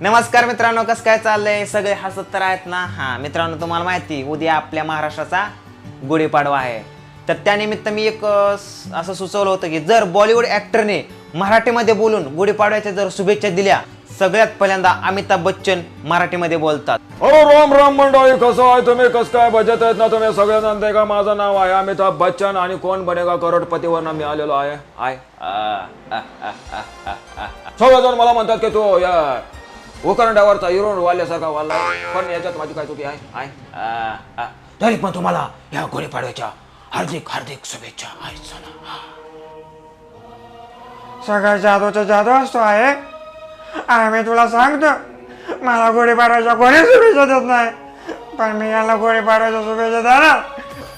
नमस्कार मित्रांनो कसं काय चाललंय? सगळे हसत तर आहेत ना? हा मित्रांनो तुम्हाला माहिती उद्या आपल्या महाराष्ट्राचा गुढीपाडवा आहे. तर त्यानिमित्त मी एक असं सुचवलं होतं की जर बॉलिवूड ऍक्टरने मराठीमध्ये बोलून गुढीपाडव्याच्या जर शुभेच्छा दिल्या सगळ्यात पहिल्यांदा अमिताभ बच्चन मराठीमध्ये बोलतात. अरे राम राम मंडळी कसं आहे तुम्ही? कसं काय बजत आहेत ना तुम्ही? सगळे जाणते का माझं नाव आहे अमिताभ बच्चन आणि कोण बनेगा करोडपतीवर मी आलेलो आहे. आहे सगळेजण मला म्हणतात की तू या उकरंड्यावरचा हिरो वाल्यासारखा वाला. पण याच्यात माझी काय चुकी आहे? आहे. आ, आ. तरी पण तुम्हाला या गुढीपाडव्याच्या हार्दिक हार्दिक शुभेच्छा आहे चला सगळ्या जादूचा जादू असतो आहे. मी तुला सांगतो मला गुढीपाडव्याच्या कोणी शुभेच्छा देत नाही. पण मी याला गुढीपाडव्याच्या शुभेच्छा देणार.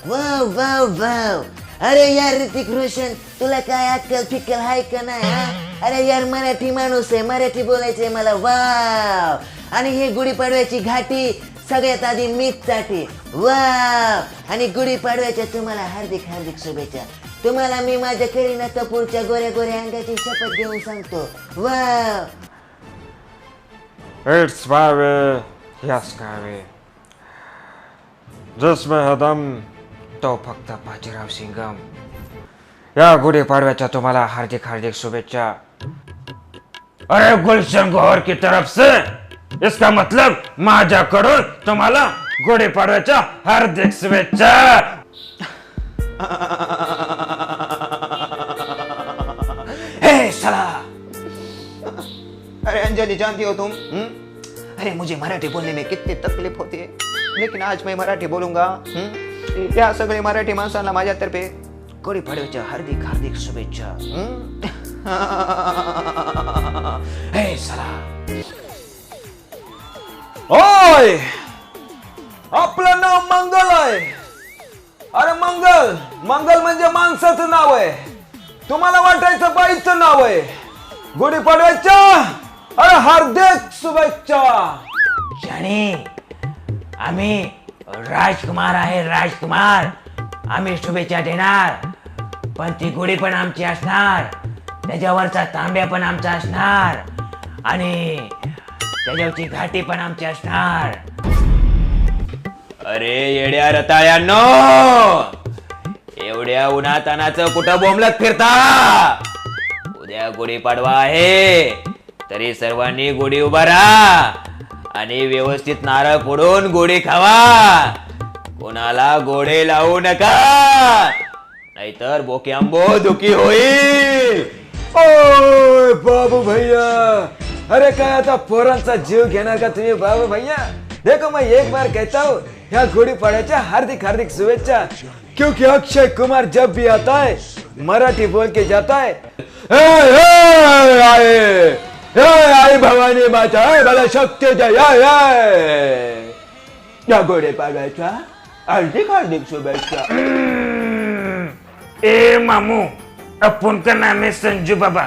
वाव वाव वाव अरे यार ऋतिक रोशन तुला काय अक्कल फिक्कल हाय का नाही हा? अरे यार मराठी माणूस आहे मराठी बोलायचे मला वाव! आणि हे गुढीपाडव्याची घाटी सगळ्यात आधी मीच साठी वाव! आणि गुढीपाडव्याच्या तुम्हाला हार्दिक हार्दिक शुभेच्छा. तुम्हाला मी माझ्या करीना कपूरच्या गोऱ्या गोऱ्या अंगाची शपथ घेऊन सांगतो वाव! इट्स भावे तो फक्त बाजीराव सिंगम. या गुढीपाडव्याच्या तुम्हाला हार्दिक हार्दिक शुभेच्छा. अरे गुलशन गोहर की तरफ से. इसका मतलब माझ्याकडून तुम्हाला गुढीपाडव्याच्या हार्दिक शुभेच्छा. हे सला. अरे अंजलि जानती हो तुम? अरे मुझे मराठी बोलने में कितनी तकलीफ होती है। लेकिन आज मैं मराठी बोलूंगा। हुँ? या सगळे मराठी माणसांना माझ्यातर्फे गुढी पाडव्याच्या हार्दिक हार्दिक शुभेच्छा. हे? सला ओय! आपलं नाव मंगल आहे. अरे मंगल मंगल म्हणजे माणसाचं नाव आहे. तुम्हाला वाटायचं बाईचं नाव आहे. गुढीपाडव्याच्या अरे हार्दिक शुभेच्छा. शाणे आम्ही राजकुमार आहे राजकुमार. आम्ही शुभेच्छा देणार. पण ती गुढी पण आमची असणार. त्याच्यावरचा तांब्या पण आमचा असणार. आणि त्याच्यावरची घाटी पण आमची असणार. अरे येड्या रताळ्यांनो! एवढ्या उन्हातानाचं कुठं बोंबलत फिरता? उद्या गुढीपाडवा आहे. तरी सर्वांनी गुढी उभा राहा आणि व्यवस्थित नारळ फोडून गोडी खावा. कोणाला गोडे लावू नका. नाहीतर बोक्याम्बो दुखी होईल. ओय बाबू भैया. अरे काय आता पोरांचा जीव घेणार का तुम्ही बाबू भैया? देखो मैं एक बार कहता हूँ या गुड़ी पड़ाच्या हार्दिक हार्दिक शुभेच्छा. क्योंकि अक्षय कुमार जब भी आता है मराठी बोल के जाता है। "हे, हे, आए। आई भवानी माता मला शक्ती जय या गोडे पाडायच्या हार्दिक हार्दिक शुभेच्छा. ए मामू अपन का नाम है संजू बाबा.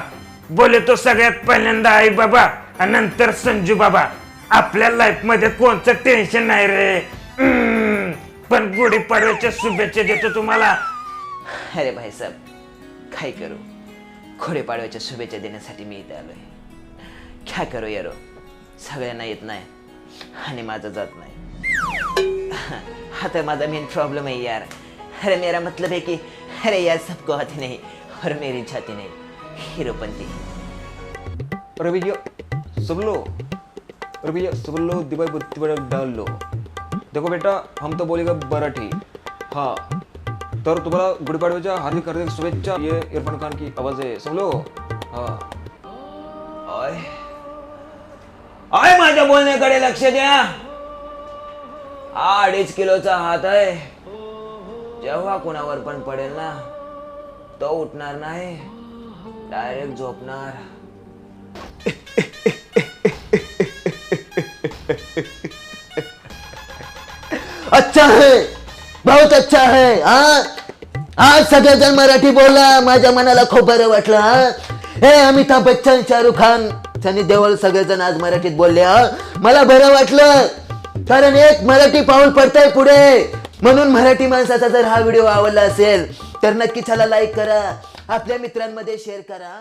बोले तो सगळ्यात पहिल्यांदा आई बाबा आणि नंतर संजू बाबा. आपल्या लाईफमध्ये कोणतं टेन्शन नाही रे. हम्म. पण गुढीपाडव्याच्या शुभेच्छा देतो तुम्हाला. अरे भाई साहब काय करू? घोडेपाडव्याच्या शुभेच्छा देण्यासाठी मी इथे आलोय. काय करू यारो. सगळ्यांना येत नाही. आणि माझं जात नाही. हा तर माझा मेन प्रॉब्लम है यार. अरे मेरा मतलब है कि अरे यार सबको आती नहीं और मेरी जाती नहीं. हीरोपंती अरे भैया सुन लो अरे भैया सुन लो दिवाई बुद्धि बड़ा डाल लो. देखो बेटा हम तो बोलेगा मराठी हाँ. तर तुम्हाला गुढीपाडव्याच्या हार्दिक हार्दिक शुभेच्छा. ये इरफान खान की आवाज आहे समलो हाँ. आय माझ्या बोलण्याकडे लक्ष द्या. हा अडीच किलोचा हात आहे. जेव्हा कुणावर पण पडेल ना तो उठणार नाही. डायरेक्ट झोपणार. अच्छा है. बहुत अच्छा है. हा? आज सगळेजण मराठी बोला. माझ्या मनाला खूप बरं वाटलं हा. हे अमिताभ बच्चन शाहरुख खान. अर्थाने देवळ सगळेजण आज मराठीत बोलले मला बरं वाटलं कारण एक मराठी पाऊल पडतंय पुढे. म्हणून मराठी माणसाचा जर हा व्हिडिओ आवडला असेल तर नक्कीच ह्याला लाईक करा आपल्या मित्रांमध्ये शेअर करा.